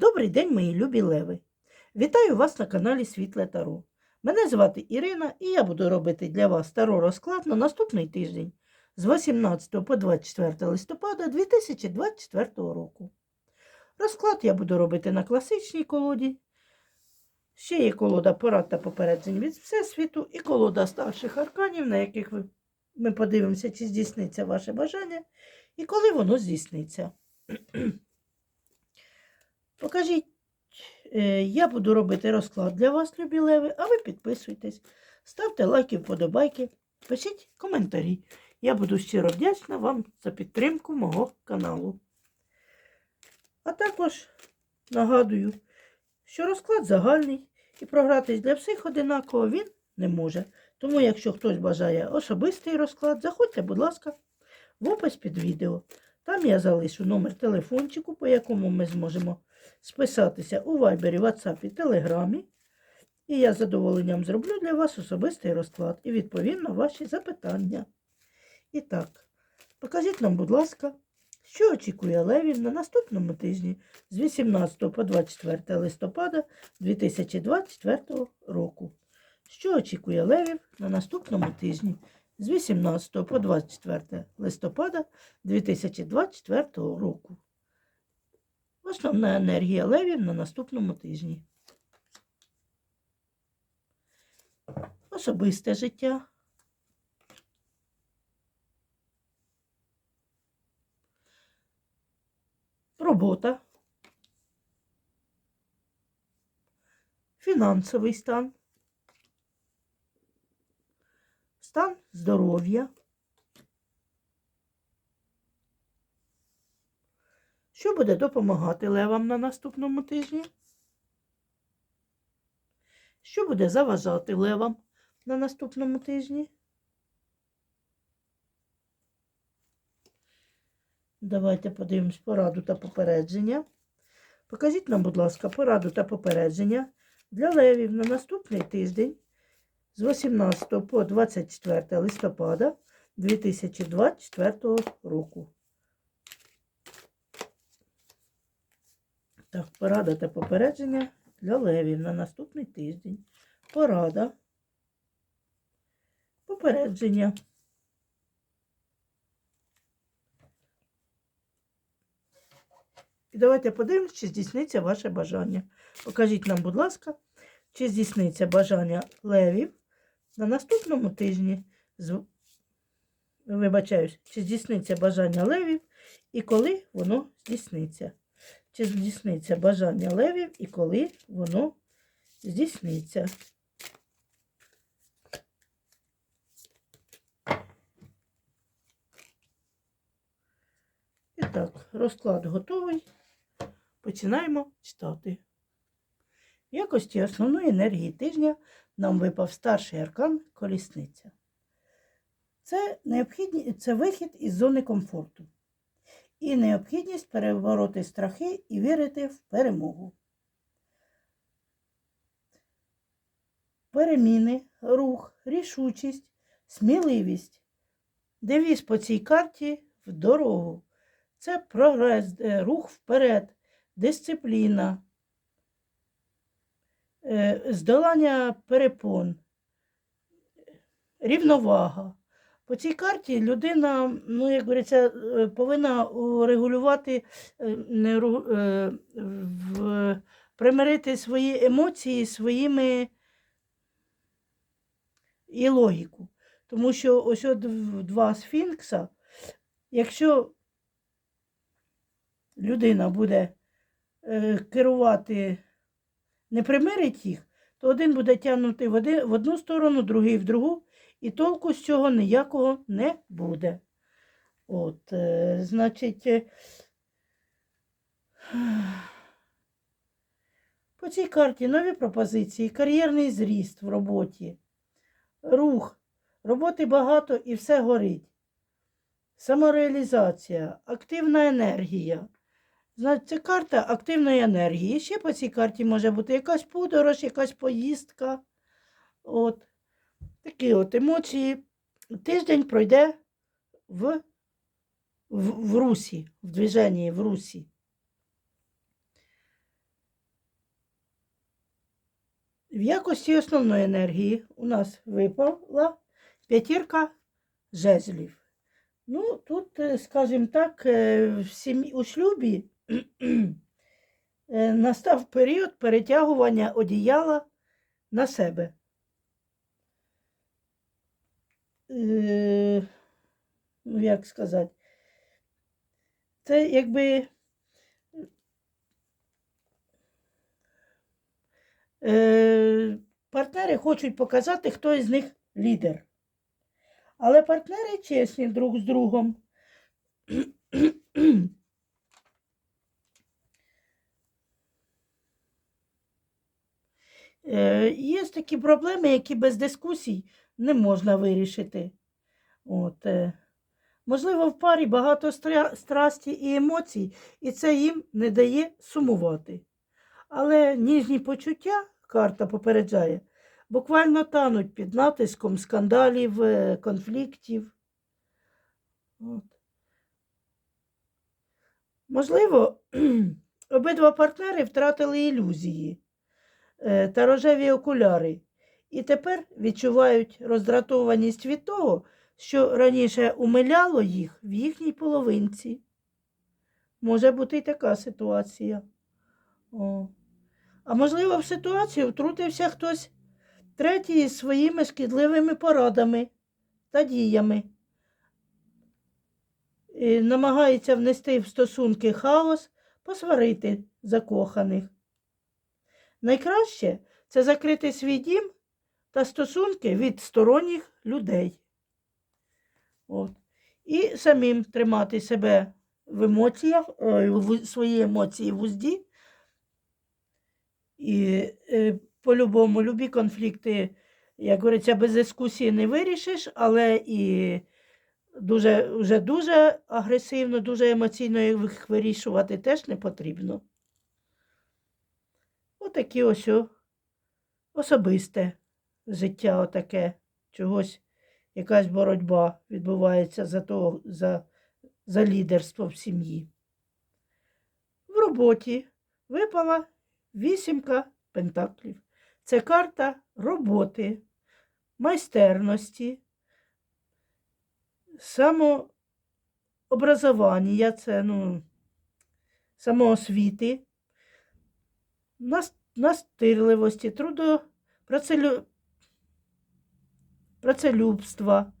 Добрий день, мої любі леви! Вітаю вас на каналі Світле Таро. Мене звати Ірина і я буду робити для вас таро розклад на наступний тиждень з 18 по 24 листопада 2024 року. Розклад я буду робити на класичній колоді. Ще є колода порад та попереджень від Всесвіту і колода старших арканів, на яких ми подивимося, чи здійсниться ваше бажання і коли воно здійсниться. Покажіть, е, я буду робити розклад для вас, любі леви, а ви підписуйтесь, ставте лайки, вподобайки, пишіть коментарі. Я буду щиро вдячна вам за підтримку мого каналу. А також нагадую, що розклад загальний і програтись для всіх одинаково він не може. Тому, якщо хтось бажає особистий розклад, заходьте, будь ласка, в опис під відео. Там я залишу номер телефончику, по якому ми зможемо списатися у Вайбері, WhatsApp, Телеграмі. І я з задоволенням зроблю для вас особистий розклад і відповім на ваші запитання. І так, покажіть нам, будь ласка, що очікує Левів на наступному тижні з 18 по 24 листопада 2024 року. Що очікує Левів на наступному тижні з 18 по 24 листопада 2024 року. Основна енергія левів на наступному тижні. Особисте життя. Робота. Фінансовий стан. Стан здоров'я. Що буде допомагати левам на наступному тижні? Що буде заважати левам на наступному тижні? Давайте подивимось пораду та попередження. Покажіть нам, будь ласка, пораду та попередження для левів на наступний тиждень з 18 по 24 листопада 2024 року. Так, порада та попередження для левів на наступний тиждень. Порада. Попередження. І давайте подивимось, чи здійсниться ваше бажання. Покажіть нам, будь ласка, чи здійсниться бажання левів на наступному тижні. Вибачаюсь, чи здійсниться бажання левів і коли воно здійсниться чи здійсниться бажання левів і коли воно здійсниться. І так, розклад готовий. Починаємо читати. В якості основної енергії тижня нам випав старший аркан колісниця. Це, необхідні, це вихід із зони комфорту і необхідність перебороти страхи і вірити в перемогу. Переміни, рух, рішучість, сміливість. Девіз по цій карті в дорогу. Це прогрес, е, рух вперед, дисципліна, здолання перепон, рівновага. По цій карті людина, ну, як говориться, е, повинна регулювати, е, не, е, в, примирити свої емоції своїми і логіку. Тому що ось от два сфінкса, якщо людина буде е, керувати, не примирить їх, то один буде тягнути в, в одну сторону, другий в другу, і толку з цього ніякого не буде. От, е, значить, е, по цій карті нові пропозиції, кар'єрний зріст в роботі, рух, роботи багато і все горить. Самореалізація, активна енергія. Це карта активної енергії. Ще по цій карті може бути якась подорож, якась поїздка. От. Такі от емоції. Тиждень пройде в, в, в русі, в движенні в русі. В якості основної енергії у нас випала п'ятірка жезлів. Ну, тут, е, скажімо так, е, в сім'ї, у шлюбі настав період перетягування одіяла на себе. Е, Ну, як сказати, це якби е, партнери хочуть показати, хто із них лідер. Але партнери чесні друг з другом. Є такі проблеми, які без дискусій не можна вирішити. От, е. Можливо, в парі багато стра- страсті і емоцій, і це їм не дає сумувати. Але ніжні почуття, карта попереджає, буквально тануть під натиском скандалів, е, конфліктів. От. Можливо, обидва партнери втратили ілюзії е, та рожеві окуляри, і тепер відчувають роздратованість від того, що раніше умиляло їх в їхній половинці. Може бути і така ситуація. О. А можливо, в ситуацію втрутився хтось третій із своїми шкідливими порадами та діями. І намагається внести в стосунки хаос, посварити закоханих. Найкраще це закрити свій дім та стосунки від сторонніх людей. От. І самим тримати себе в емоціях, в свої емоції в узді. І е, по-любому любі конфлікти, як говориться, без дискусії не вирішиш, але і дуже, вже дуже агресивно, дуже емоційно їх вирішувати теж не потрібно. Отакі ось особисте життя отаке, чогось, якась боротьба відбувається за, того, за, за лідерство в сім'ї. В роботі випала вісімка пентаклів. Це карта роботи, майстерності, самообразування, це ну, самоосвіти, нас- настирливості, трудо, працелю, працелюбства,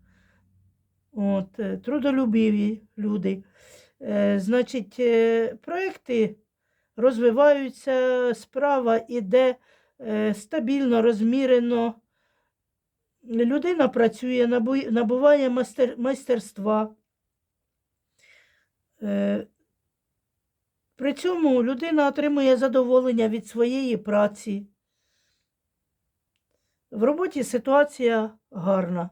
от, е, трудолюбиві люди. Е, значить, е, проекти розвиваються, справа іде е, стабільно, розмірено. Людина працює, набуває майстер, майстерства. Е, При цьому людина отримує задоволення від своєї праці. В роботі ситуація гарна.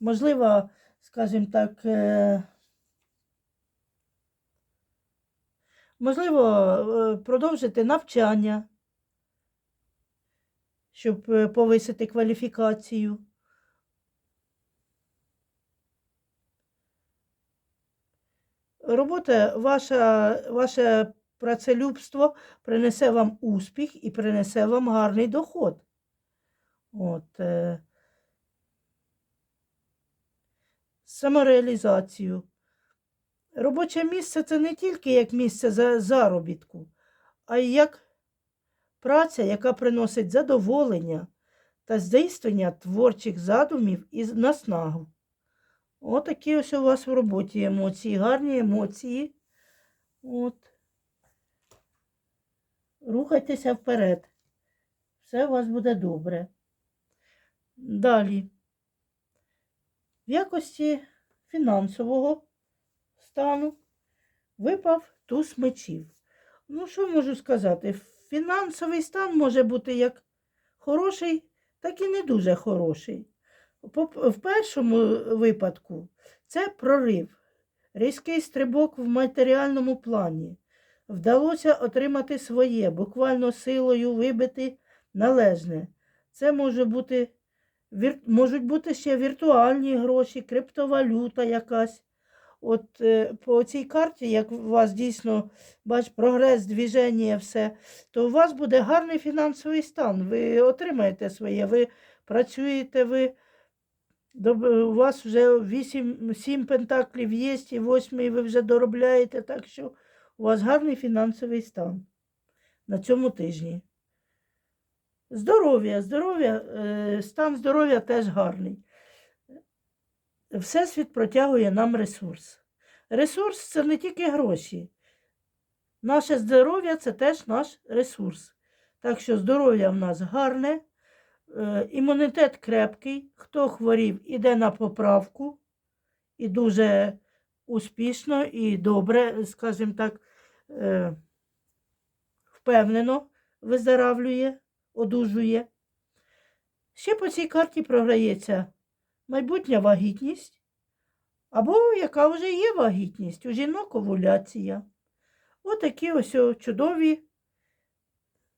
Можливо, скажімо так, е, можливо, е, продовжити навчання, щоб е, повисити кваліфікацію. Робота, ваша, ваше працелюбство принесе вам успіх і принесе вам гарний доход. От, е, самореалізацію. Робоче місце це не тільки як місце за заробітку, а й як праця, яка приносить задоволення та здійснення творчих задумів і наснагу. Отакі ось у вас в роботі емоції, гарні емоції. От. Рухайтеся вперед. Все у вас буде добре. Далі. В якості фінансового стану випав туз мечів. Ну, що можу сказати? Фінансовий стан може бути як хороший, так і не дуже хороший. В першому випадку це прорив, різкий стрибок в матеріальному плані. Вдалося отримати своє, буквально силою вибити належне. Це може бути, можуть бути ще віртуальні гроші, криптовалюта якась. от е, по цій карті, як у вас дійсно бач, прогрес, движення, все, то у вас буде гарний фінансовий стан. Ви отримаєте своє, ви працюєте, ви у вас вже 8, 7 пентаклів є, і 8 ви вже доробляєте, так що у вас гарний фінансовий стан на цьому тижні. Здоров'я, здоров'я, е, стан здоров'я теж гарний. Всесвіт протягує нам ресурс. Ресурс це не тільки гроші. Наше здоров'я це теж наш ресурс. Так що здоров'я в нас гарне, імунітет крепкий. Хто хворів, іде на поправку. І дуже успішно і добре, скажімо так, е, впевнено виздоравлює, одужує. Ще по цій карті програється майбутня вагітність, або яка вже є вагітність, у жінок овуляція. Отакі ось чудові,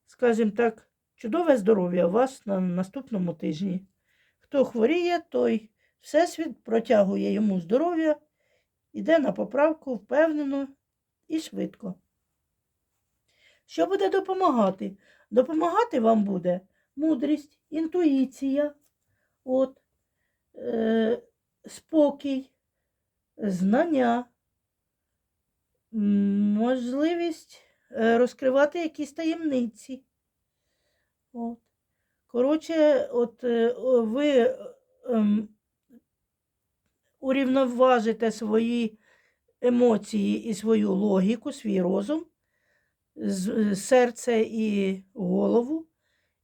скажімо так, чудове здоров'я у вас на наступному тижні. Хто хворіє, той Всесвіт протягує йому здоров'я, іде на поправку впевнено і швидко. Що буде допомагати? Допомагати вам буде мудрість, інтуїція, от, е, спокій, знання, можливість е, розкривати якісь таємниці. От. Коротше, от е, ви е, ем, урівноважите свої емоції і свою логіку, свій розум, серце і голову.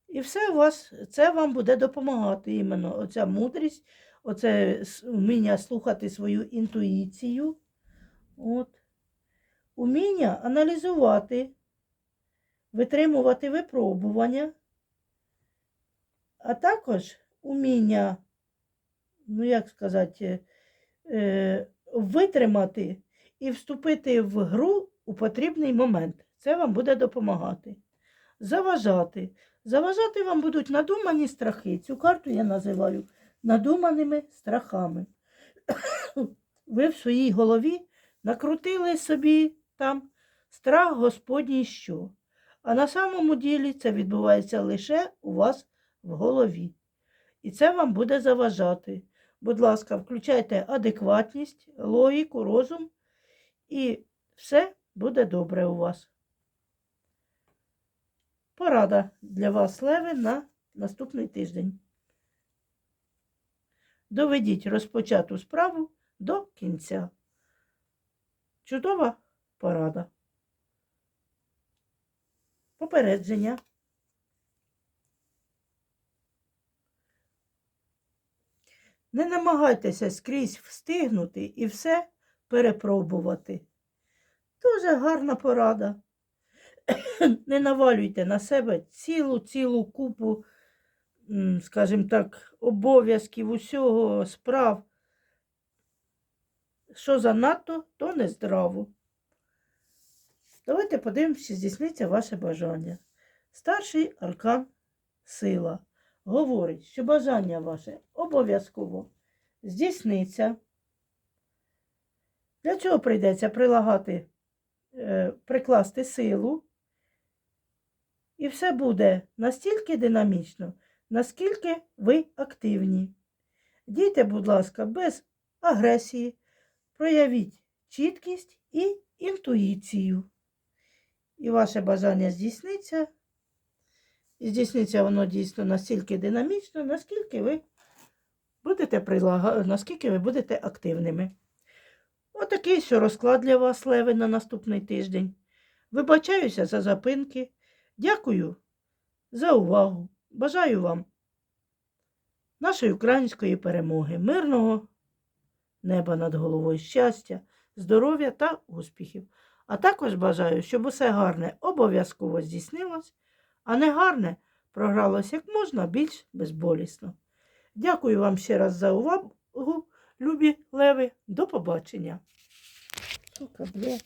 І все у вас, це вам буде допомагати іменно оця мудрість, оце вміння слухати свою інтуїцію. От. Уміння аналізувати, витримувати випробування, а також уміння, ну як сказати, е, витримати і вступити в гру у потрібний момент. Це вам буде допомагати. Заважати. Заважати вам будуть надумані страхи. Цю карту я називаю надуманими страхами. Ви в своїй голові накрутили собі там страх Господній що. А на самому ділі це відбувається лише у вас в голові. І це вам буде заважати. Будь ласка, включайте адекватність, логіку, розум, і все буде добре у вас. Порада для вас, Леви, на наступний тиждень. Доведіть розпочату справу до кінця. Чудова порада. Попередження. Не намагайтеся скрізь встигнути і все перепробувати. Дуже гарна порада. Не навалюйте на себе цілу цілу купу, скажімо так, обов'язків, усього справ. Що занадто, то нездраво. Давайте подивимося, здійсниться ваше бажання. Старший аркан сила говорить, що бажання ваше обов'язково здійсниться. Для цього прийдеться прилагати, е, прикласти силу. І все буде настільки динамічно, наскільки ви активні. Дійте, будь ласка, без агресії, проявіть чіткість і інтуїцію. І ваше бажання здійсниться. І здійсниться воно дійсно настільки динамічно, наскільки ви будете прилага... наскільки ви будете активними. Отакий що розклад для вас, Леви, на наступний тиждень. Вибачаюся за запинки. Дякую за увагу. Бажаю вам нашої української перемоги, мирного неба над головою, щастя, здоров'я та успіхів. А також бажаю, щоб усе гарне обов'язково здійснилось, а не гарне програлось як можна більш безболісно. Дякую вам ще раз за увагу, любі леви. До побачення. Сука, блядь.